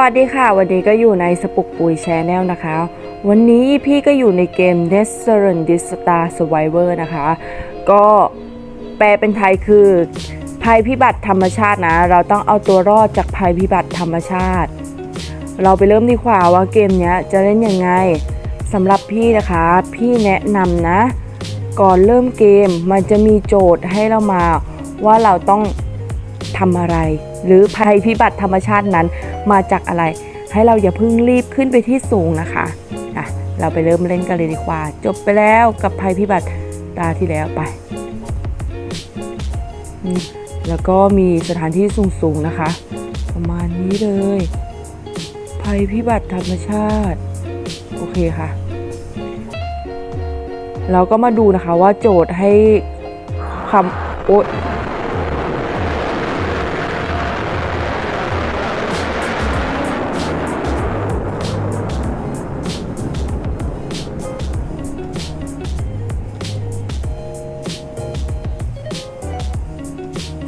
วัสดีค่ะ วันนี้ก็อยู่ในสปุกปุยแชนแนลนะคะ วันนี้พี่ก็อยู่ในเกม d e s t r a n d i s t a r Survivor นะคะ ก็แปลเป็นไทยคือภัยพิบัติธรรมชาตินะ เราต้องเอาตัวรอดจากภัยพิบัติธรรมชาติ เราไปเริ่มดีกว่าว่าเกมนี้จะเล่นยังไงสำหรับพี่นะคะ พี่แนะนำนะ ก่อนเริ่มเกมมันจะมีโจทย์ให้เรามาว่าเราต้องทำอะไร หรือภัยพิบัติธรรมชาตินั้นมาจากอะไร ให้เราอย่าเพิ่งรีบขึ้นไปที่สูงนะคะอะเราไปเริ่มเล่นกันเลยดีกว่า จบไปแล้วกับภัยพิบัติตาที่แล้วไป แล้วก็มีสถานที่สูงๆนะคะ ประมาณนี้เลย ภัยพิบัติธรรมชาติ โอเคค่ะ เราก็มาดูนะคะว่าโจทย์ให้คำโอ๊ย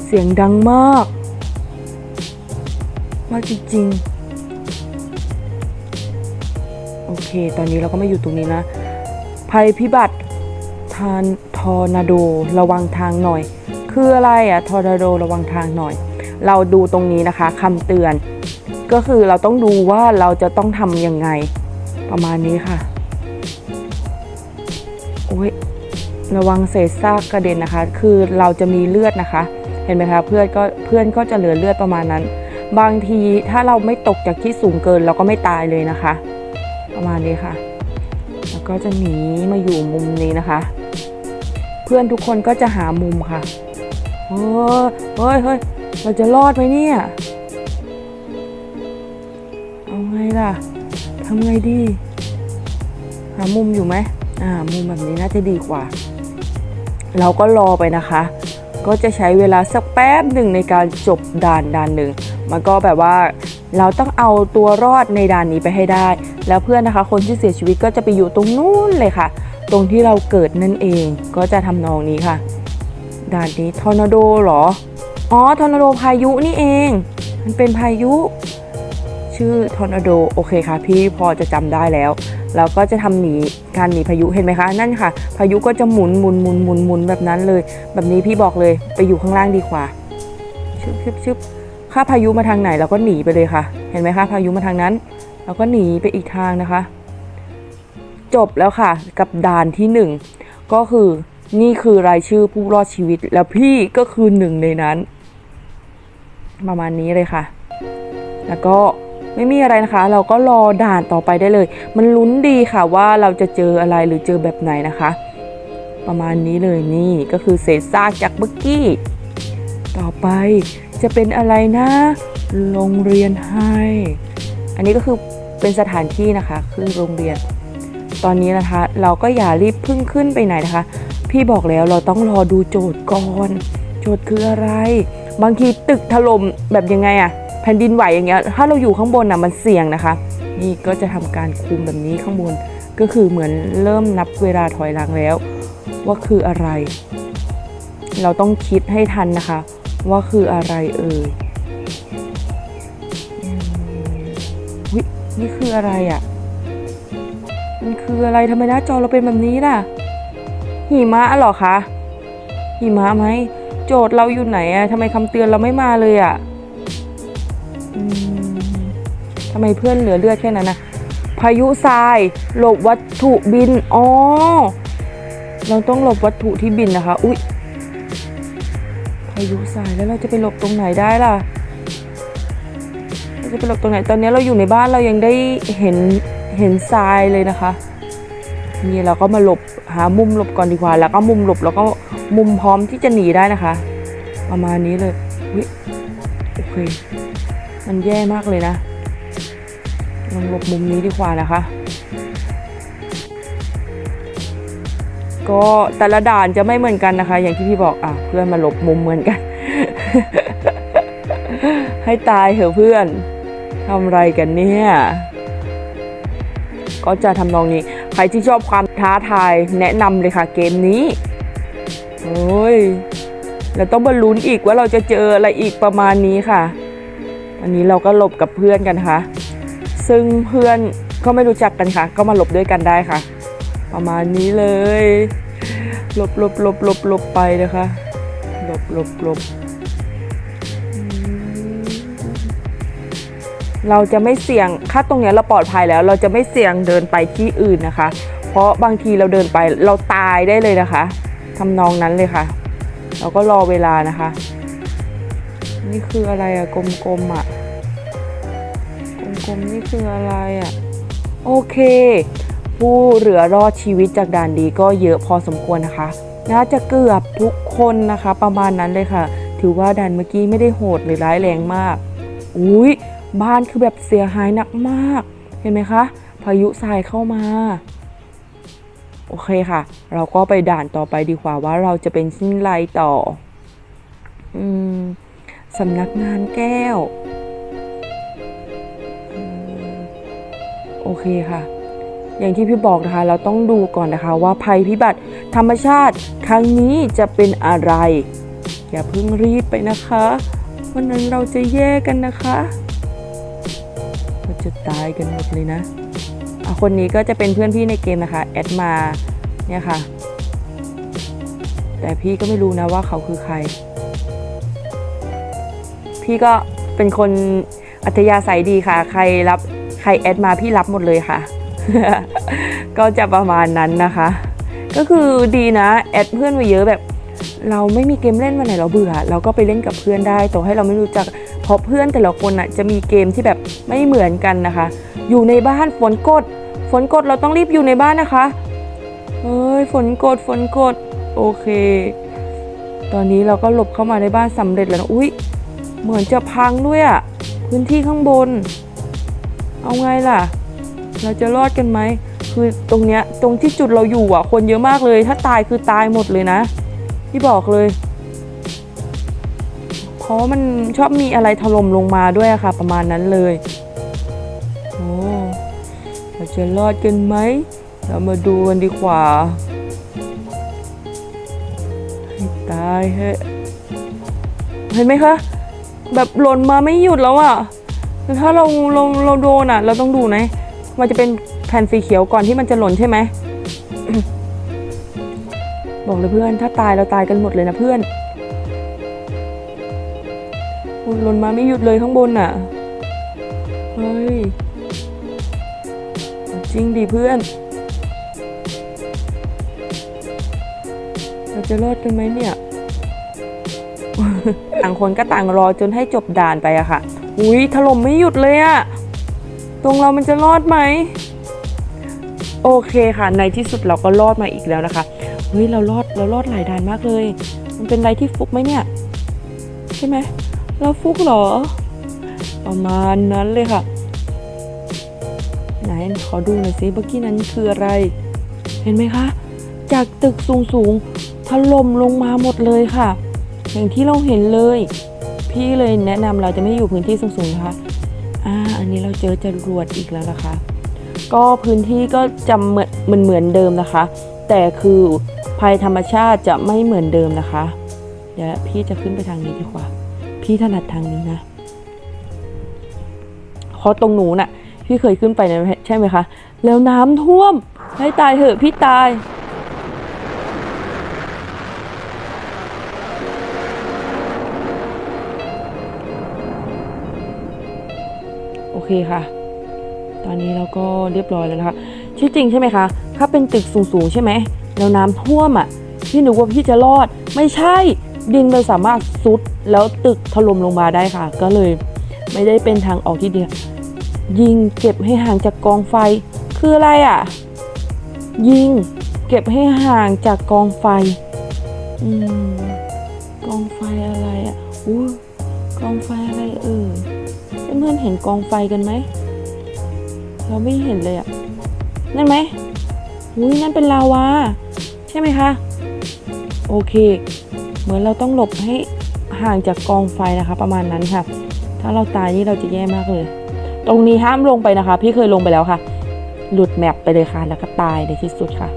เสียงดังมาก มากจริงๆ โอเค ตอนนี้เราก็มาอยู่ตรงนี้นะ ภัยพิบัติทานทอร์นาโดระวังทางหน่อย คืออะไรอะทอร์นาโดระวังทางหน่อย เราดูตรงนี้นะคะคำเตือน ก็คือเราต้องดูว่าเราจะต้องทำยังไง ประมาณนี้ค่ะ โอ้ยระวังเศษซากกระเด็นนะคะ คือเราจะมีเลือดนะคะ เห็นไหมคะเพื่อนก็เพื่อนก็จะเหลือเลือดประมาณนั้น บางทีถ้าเราไม่ตกจากที่สูงเกินเราก็ไม่ตายเลยนะคะ ประมาณนี้ค่ะ แล้วก็จะหนีมาอยู่มุมนี้นะคะ เพื่อนทุกคนก็จะหามุมค่ะโอ้ยเฮ้ยเฮ้ยเราจะรอดไหมเนี่ยเอาไงล่ะทำไงดีหามุมอยู่ไหมอ่ามุมแบบนี้น่าจะดีกว่า เราก็รอไปนะคะ ก็จะใช้เวลาสักแป๊บหนึ่งในการจบด่านด่านหนึ่ง มันก็แบบว่าเราต้องเอาตัวรอดในด่านนี้ไปให้ได้ แล้วเพื่อนนะคะ คนที่เสียชีวิตก็จะไปอยู่ตรงนู้นเลยค่ะ ตรงที่เราเกิดนั่นเองก็จะทำนองนี้ค่ะ ด่านนี้ทอร์นาโดเหรอ อ๋อทอร์นาโดพายุนี่เอง มันเป็นพายุ ชื่อทอร์นาโดโอเคค่ะ พี่พอจะจำได้แล้ว แล้วก็จะทำหนีการหนีพายุเห็นไหมคะนั่นค่ะ พายุก็จะหมุนหมุนหมุนหมุนหมุนแบบนั้นเลย แบบนี้พี่บอกเลยไปอยู่ข้างล่างดีกว่าชึบชึบชึบถ้าพายุมาทางไหนเราก็หนีไปเลยค่ะ เห็นไหมคะพายุมาทางนั้นเราก็หนีไปอีกทางนะคะ จบแล้วค่ะกับด่านที่หนึ่งก็คือนี่คือรายชื่อผู้รอดชีวิต แล้วพี่ก็คือหนึ่งในนั้น ประมาณนี้เลยค่ะ แล้วก็ ไม่มีอะไรนะคะ เราก็รอด่านต่อไปได้เลย มันลุ้นดีค่ะว่าเราจะเจออะไรหรือเจอแบบไหนนะคะ ประมาณนี้เลยนี่ก็คือเศษซากจากเมื่อกี้ ต่อไปจะเป็นอะไรนะ โรงเรียนให้ อันนี้ก็คือเป็นสถานที่นะคะคือโรงเรียน ตอนนี้นะคะ เราก็อย่ารีบพึ่งขึ้นไปไหนนะคะ พี่บอกแล้วเราต้องรอดูโจทย์ก่อน โจทย์คืออะไร บางทีตึกถล่มแบบยังไงอะ ผ่นดินไหวอย่างเงี้ยถ้าเราอยู่ข้างบนอะมันเสี่ยงนะคะ นี่ก็จะทำการคุมแบบนี้ข้างบน ก็คือเหมือนเริ่มนับเวลาถอยหลังแล้ว ว่าคืออะไร เราต้องคิดให้ทันนะคะ ว่าคืออะไรเอ่ยอืมวินี่คืออะไรอะ่ะ มันคืออะไรทำไมหน้าจอเราเป็นแบบนี้ล่ะ หิมะเหรอคะ หิมะไหม โจทย์เราอยู่ไหนอะทำไมคำเตือนเราไม่มาเลยอะ ทำไมเพื่อนเหลือเลือดแค่นั้นนะพายุทรายหลบวัตถุบิน อ๋อ เราต้องหลบวัตถุที่บินนะคะ อุ๊ย พายุทรายแล้วเราจะไปหลบตรงไหนได้ล่ะ เราจะไปหลบตรงไหน ตอนนี้เราอยู่ในบ้านเรายังได้เห็นเห็นทรายเลยนะคะ นี่เราก็มาหลบหามุมหลบก่อนดีกว่า แล้วก็มุมหลบแล้วก็มุมพร้อมที่จะหนีได้นะคะ ประมาณนี้เลย อุ๊ย โอเค มันแย่มากเลยนะลองหลบมุมนี้ดีกว่านะคะ ก็แต่ละด่านจะไม่เหมือนกันนะคะ อย่างที่พี่บอกอะเพื่อนมาหลบมุมเหมือนกัน ให้ตายเถอะเพื่อนทำไรกันเนี่ย ก็จะทำนองนี้ ใครที่ชอบความท้าทายแนะนำเลยค่ะเกมนี้โอ้ยเราต้องมาลุ้นอีกว่าเราจะเจออะไรอีกประมาณนี้ค่ะ อันนี้เราก็หลบกับเพื่อนกันค่ะ ซึ่งเพื่อนก็ไม่รู้จักกันค่ะ ก็มาหลบด้วยกันได้ค่ะ ประมาณนี้เลยหลบหลบหลบหลบหลบไปนะคะหลบหลบหลบเราจะไม่เสี่ยงถ้าตรงนี้เราปลอดภัยแล้ว เราจะไม่เสี่ยงเดินไปที่อื่นนะคะ เพราะบางทีเราเดินไปเราตายได้เลยนะคะทำนองนั้นเลยค่ะ เราก็รอเวลานะคะ นี่คืออะไรอะกลมๆอะ กลมนี่คืออะไรอะโอเค ผู้เหลือรอดชีวิตจากด่านดีก็เยอะพอสมควรนะคะ น่าจะเกือบทุกคนนะคะ ประมาณนั้นเลยค่ะ ถือว่าด่านเมื่อกี้ไม่ได้โหดหรือร้ายแรงมาก อุ้ยบ้านคือแบบเสียหายหนักมาก เห็นไหมคะ พายุทรายเข้ามา โอเคค่ะ เราก็ไปด่านต่อไปดีกว่าว่าเราจะเป็นชิ้นไรต่อ อืมสำนักงานแก้ว โอเคค่ะ อย่างที่พี่บอกนะคะ เราต้องดูก่อนนะคะว่าภัยพิบัติธรรมชาติครั้งนี้จะเป็นอะไร อย่าเพิ่งรีบไปนะคะวันนั้นเราจะแยกกันนะคะเราจะตายกันหมดเลยนะะคนนี้ก็จะเป็นเพื่อนพี่ในเกมนะคะแอดมาเนี่ยค่ะ แต่พี่ก็ไม่รู้นะว่าเขาคือใคร พี่ก็เป็นคนอัธยาศัยดีค่ะ ใครรับ รแอดมาพี่รับหมดเลยค่ะ ก็จะประมาณนั้นนะคะ ก็คือดีนะแอดเพื่อนมาเยอะแบบ เราไม่มีเกมเล่นวันไหนเราเบื่อ เราก็ไปเล่นกับเพื่อนได้ต่อให้เราไม่รู้จักเพราะเพื่อนแต่ละคนอะจะมีเกมที่แบบไม่เหมือนกันนะคะ อยู่ในบ้านฝนกดฝนกดเราต้องรีบอยู่ในบ้านนะคะเฮ้ยฝนกดฝนกดโอเค ตอนนี้เราก็หลบเข้ามาในบ้านสำเร็จแล้วนะอุ้ยเหมือนจะพังด้วยอะพื้นที่ข้างบน เอาไงล่ะ เราจะรอดกันไหม คือตรงเนี้ยตรงที่จุดเราอยู่อะ คนเยอะมากเลย ถ้าตายคือตายหมดเลยนะ ที่บอกเลย เพราะมันชอบมีอะไรถล่มลงมาด้วยอะค่ะ ประมาณนั้นเลย โอ้เราจะรอดกันไหม เรามาดูกันดีกว่าให้ตายเฮ้เห็นไหมคะ แบบหล่นมาไม่หยุดแล้วอะ ถ้าเราเราเราโดนอะเราต้องดูนะ มันจะเป็นแผ่นสีเขียวก่อนที่มันจะหล่นใช่ไหม บอกเลยเพื่อน ถ้าตายเราตายกันหมดเลยนะเพื่อนหล่นมาไม่หยุดเลยข้างบนน่ะ เฮ้ย จริงดิเพื่อน เราจะรอดกันไหมเนี่ย ต่างคนก็ต่างรอจนให้จบด่านไปอะค่ะ อุ้ยถล่มไม่หยุดเลยอะตรงเรามันจะรอดไหม โอเคค่ะ ในที่สุดเราก็รอดมาอีกแล้วนะคะ เฮ้ย เรารอด เรารอดหลายด่านมากเลย มันเป็นอะไรที่ฟุกไหมเนี่ย ใช่ไหม เราฟุกเหรอ ประมาณนั้นเลยค่ะ ไหน ขอดูหน่อยสิเมื่อกี้นั้นคืออะไร เห็นไหมคะ จากตึกสูงสูงๆถล่มลงมาหมดเลยค่ะ อย่างที่เราเห็นเลย พี่เลยแนะนำเราจะไม่อยู่พื้นที่สูงๆนะคะอ่าอันนี้เราเจอจรวดอีกแล้วนะคะ ก็พื้นที่ก็จะเหมือนเหมือนเหมือนเดิมนะคะ แต่คือภัยธรรมชาติจะไม่เหมือนเดิมนะคะ เดี๋ยวพี่จะขึ้นไปทางนี้ดีกว่า พี่ถนัดทางนี้นะเพราะตรงหนูน่ะ พี่เคยขึ้นไปนะใช่ไหมคะ แล้วน้ำท่วมให้ตายเหอะพี่ตาย เคค่ะ ตอนนี้เราก็เรียบร้อยแล้วนะคะที่จริงใช่ไหมคะ ถ้าเป็นตึกสูงๆใช่ไหมแล้วน้ำท่วมอะพี่นึกว่าพี่จะรอด ไม่ใช่ดินเราสามารถซุดแล้วตึกถล่มลงมาได้ค่ะ ก็เลยไม่ได้เป็นทางออกที่เดียวยิงเก็บให้ห่างจากกองไฟ คืออะไรอะ ยิงเก็บให้ห่างจากกองไฟอืมกองไฟอะไรอะอู้กองไฟอะไรเออ พื่อนๆเห็นกองไฟกันไหม เราไม่เห็นเลยอะนั่นไหมอุ้ยนั่นเป็นลาวา ใช่ไหมคะ โอเค เหมือนเราต้องหลบให้ห่างจากกองไฟนะคะ ประมาณนั้นค่ะ ถ้าเราตายนี่เราจะแย่มากเลย ตรงนี้ห้ามลงไปนะคะ พี่เคยลงไปแล้วค่ะ หลุดแมปไปเลยค่ะ แล้วก็ตายในที่สุดค่ะ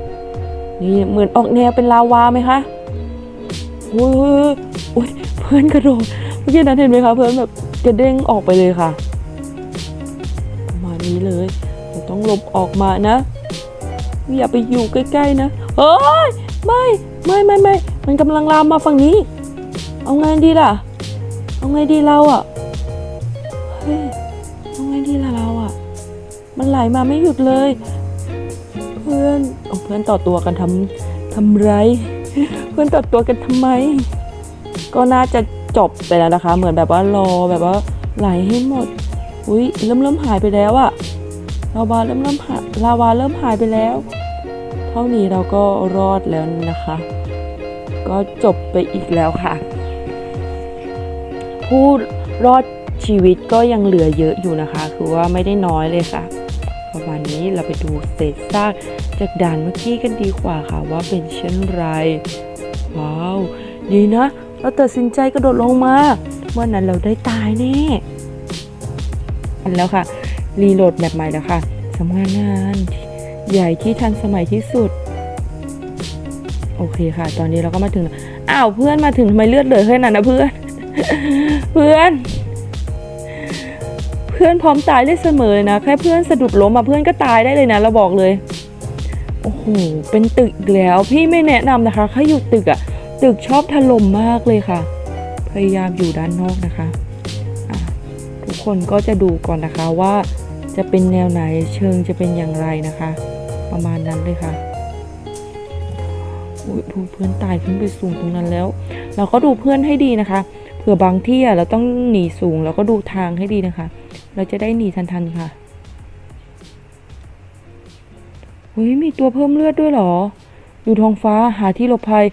นี่เหมือนออกแนวเป็นลาวาไหมคะอุ้ยอุ้ยเพื่อนกระโดดเมื่อกี้นั้นเห็นไหมคะเพื่อนแบบ กระเด้งออกไปเลยค่ะประมาณนี้เลยเราต้องหลบออกมานะ อย่าไปอยู่ใกล้ๆนะเฮ้ยไม่ไม่ไม่ไม่มันกำลังลามมาฝั่งนี้ เอาไงดีล่ะ เอาไงดีเราอะเฮ้ยเอาไงดีล่ะเราอะ มันไหลมาไม่หยุดเลย เพื่อนเอาเพื่อนต่อตัวกันทำทำไร เพื่อนต่อตัวกันทำไม ก็น่าจะ จบไปแล้วนะคะ เหมือนแบบว่ารอแบบว่าไหลให้หมดอุ้ยเริ่มเริ่มหายไปแล้วอะลาวาเริ่มเริ่มหายลาวาเริ่มหายไปแล้ว เท่านี้เราก็รอดแล้วนะคะ ก็จบไปอีกแล้วค่ะ ผู้รอดชีวิตก็ยังเหลือเยอะอยู่นะคะ คือว่าไม่ได้น้อยเลยค่ะ ประมาณนี้เราไปดูเศษซากจากด่านเมื่อกี้กันดีกว่าค่ะ ว่าเป็นเช่นไร ว้าว ดีนะ เราตัดสินใจกระโดดลงมาเมื่อนั้นเราได้ตายแน่อันแล้วค่ะ รีโหลดแบบใหม่แล้วค่ะสำงานงานใหญ่ที่ทันสมัยที่สุด โอเคค่ะ ตอนนี้เราก็มาถึง อ้าวเพื่อนมาถึงทำไมเลือดเหลือแค่นั้นนะเพื่อน เพื่อน เพื่อนพร้อมตายได้เสมอเลยนะ แค่เพื่อนสะดุดล้มมาเพื่อนก็ตายได้เลยนะ เราบอกเลย โอ้โห เป็นตึกแล้ว พี่ไม่แนะนำนะคะ ถ้าอยู่ตึกอะ ตึกชอบถล่มมากเลยค่ะ พยายามอยู่ด้านนอกนะคะะทุกคนก็จะดูก่อนนะคะว่าจะเป็นแนวไหนเชิงจะเป็นอย่างไรนะคะ ประมาณนั้นเลยค่ะอุ๊ยเพื่อนตายขึ้นไปสูงตรงนั้นแล้ว เราก็ดูเพื่อนให้ดีนะคะ เผื่อบางที่อะเราต้องหนีสูงเราก็ดูทางให้ดีนะคะ เราจะได้หนีทันๆค่ะเฮ้ยมีตัวเพิ่มเลือดด้วยหรออยู่ท้องฟ้าหาที่หลบภัย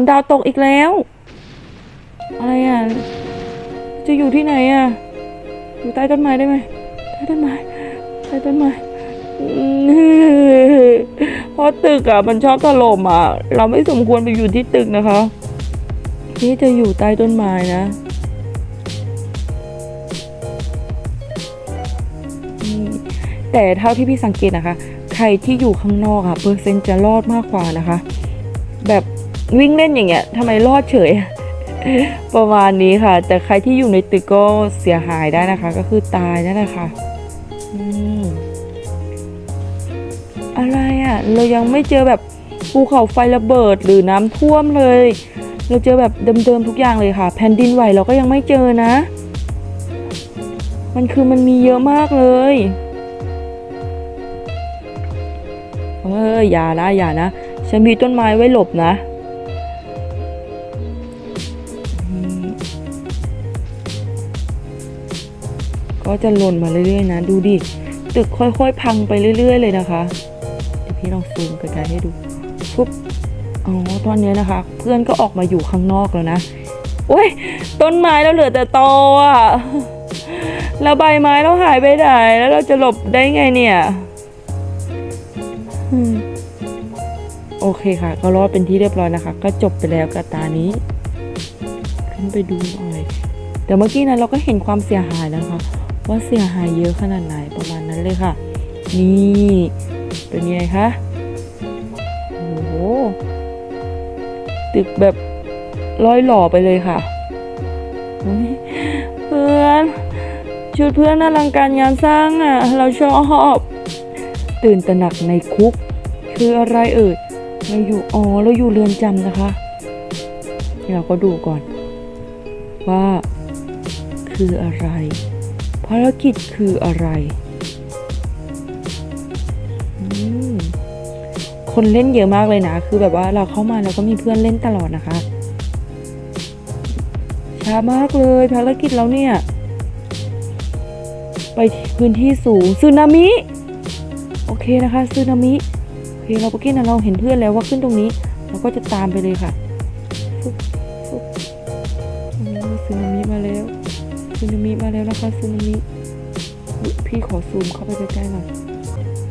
นดาวตกอีกแล้ว อะไรอะ จะอยู่ที่ไหนอะ อยู่ใต้ต้นไม้ได้ไหมใต้ต้นไม้ ใต้ต้นไม้เพราะตึกอะมันชอบถล่มอะ เราไม่สมควรไปอยู่ที่ตึกนะคะ นี่จะอยู่ใต้ต้นไม้นะแต่เท่าที่พี่สังเกตนะคะ ใครที่อยู่ข้างนอกอะเปอร์เซ็นต์จะรอดมากกว่านะคะ แบบ วิ่งเล่นอย่างเงี้ยทำไมรอดเฉย ประมาณนี้ค่ะ แต่ใครที่อยู่ในตึกก็เสียหายได้นะคะ ก็คือตายนั่นแหละค่ะอืมอะไรอะ่ะ เรายังไม่เจอแบบภูเขาไฟระเบิดหรือน้ำท่วมเลย เราเจอแบบเดิมๆทุกอย่างเลยค่ะ แผ่นดินไหวเราก็ยังไม่เจอนะ มันคือมันมีเยอะมากเลยเอออย่านะอย่านะ ฉันมีต้นไม้ไว้หลบนะ ก็จะหล่นมาเรื่อยๆนะ ดูดิ ตึกค่อยๆ พังไปเรื่อย ๆ เลยนะคะ เดี๋ยวพี่ลองซูมไกลๆให้ดูปุ๊บอ๋อตอนนี้นะคะ เพื่อนก็ออกมาอยู่ข้างนอกแล้วนะโอ้ยต้นไม้แล้วเหลือแต่ตออะแล้วใบไม้เราหายไปไหนแล้วเราจะหลบได้ไงเนี่ยโอเคค่ะ ก็รอดเป็นที่เรียบร้อยนะคะ ก็จบไปแล้วกับตานี้ ขึ้นไปดูหน่อยแต่เมื่อกี้นั้นเราก็เห็นความเสียหายแล้วค่ะ ว่าเสียหายเยอะขนาดไหนประมาณนั้นเลยค่ะ นี่เป็นไงคะโอ้โหตึกแบบร้อยหล่อไปเลยค่ะเพื่อนชุดเพื่อนอลังการงานสร้างอะ เราชอบตื่นตระหนักในคุก คืออะไรเอ่ยเราอยู่อ๋อเราอยู่เรือนจำนะคะเราก็ดูก่อน ว่าคืออะไร ภารกิจคืออะไร คนเล่นเยอะมากเลยนะ คือแบบว่าเราเข้ามาเราก็มีเพื่อนเล่นตลอดนะคะ ช้ามากเลย ภารกิจเราเนี่ย ไปพื้นที่สูงสึนามิ โอเคนะคะซึนามิ โอเคเราเมื่อกี้นะเราเห็นเพื่อนแล้วว่าขึ้นตรงนี้ เราก็จะตามไปเลยค่ะฟึบฟึบสึนามิมาแล้ว ซึนามิมาแล้วนะคะซึนามิพี่ขอซูมเข้าไปใกล้ๆหน่อย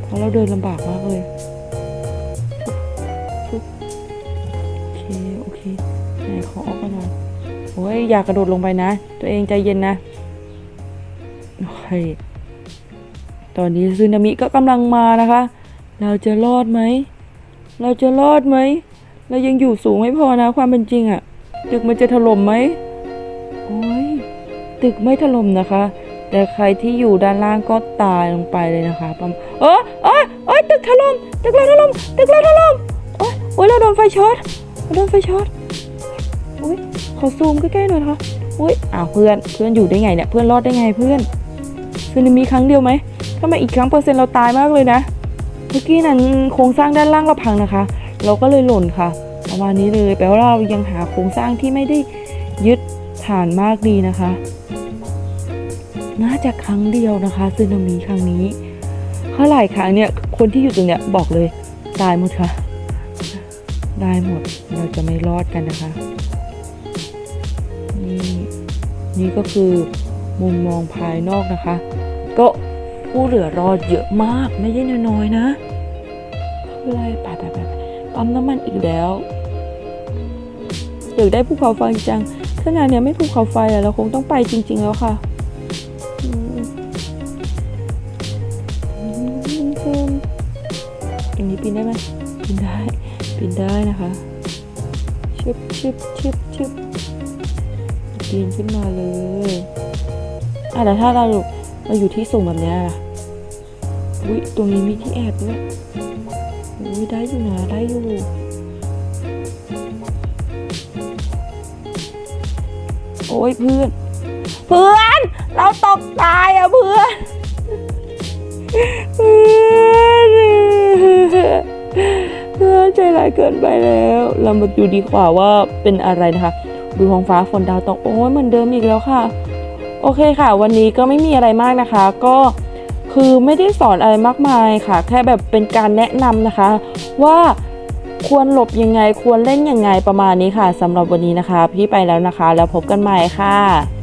เพราะเราเดินลำบากมากเลยโอเคโอเคไหนขอออกมาหน่อยโอ้ยอย่ากระโดดลงไปนะ ตัวเองใจเย็นนะโอเคตอนนี้ซึนามิก็กำลังมานะคะ เราจะรอดไหม เราจะรอดไหม เรายังอยู่สูงไม่พอนะ ความเป็นจริงอะตึกมันจะถล่มไหม ตึกไม่ถล่มนะคะ แต่ใครที่อยู่ด้านล่างก็ตายลงไปเลยนะคะประมเออเอยเอยตึกถล่มตึกเราถล่มตึกเราถล่มโอ้ยโอ้ยเราโดนไฟช็อตเราโดนไฟช็อตอุ้ยขอซูมใกล้ๆหน่อยนะคะอุ้ยอ้าวเพื่อนเพื่อนอยู่ได้ไงเนี่ยเพื่อนรอดได้ไงเพื่อนซึนามิครั้งเดียวไหมถ้ามาอีกครั้งเปอร์เซ็นต์เราตายมากเลยนะเมื่อกี้นั้นโครงสร้างด้านล่างเราพังนะคะ เราก็เลยหล่นค่ะ ประมาณนี้เลยแปลว่าเรายังหาโครงสร้างที่ไม่ได้ยึดฐานมากดีนะคะ น่าจะครั้งเดียวนะคะซึนามิครั้งนี้ถ้าหลายครั้งเนี่ยคนที่อยู่ตรงเนี้ยบอกเลยตายหมดค่ะได้หมดเราจะไม่รอดกันนะคะ นี่นี่ก็คือมุมมองภายนอกนะคะ ก็ผู้เหลือรอดเยอะมากไม่ใช่น้อยๆนะคืออะไรไปไปไปไปปั๊มน้ำมันอีกแล้วอยากได้ภูเขาไฟจังถ้างานเนี้ยไม่ภูเขาไฟอะเราคงต้องไปจริง ๆ แล้วค่ะ ปีนได้ไหมปีนได้ปีนได้นะคะชึบชึบชึบชึบปีนขึ้นมาเลยอะแต่ถ้าเราเราอยู่ที่สูงแบบเนี้ยล่ะอุ้ยตรงนี้มีที่แอบด้วยอุ้ยได้อยู่นะได้อยู่โอ้ยเพื่อน เพื่อน เราตกตายอะเพื่อนเพื่อน ใจร้ายเกินไปแล้ว เรามาดูดีกว่าว่าเป็นอะไรนะคะ ดูท้องฟ้าฝนดาวตกโอ้ยเหมือนเดิมอีกแล้วค่ะ โอเคค่ะ วันนี้ก็ไม่มีอะไรมากนะคะ ก็คือไม่ได้สอนอะไรมากมายค่ะ แค่แบบเป็นการแนะนำนะคะ ว่าควรหลบยังไงควรเล่นยังไงประมาณนี้ค่ะสำหรับวันนี้นะคะ พี่ไปแล้วนะคะ แล้วพบกันใหม่ค่ะ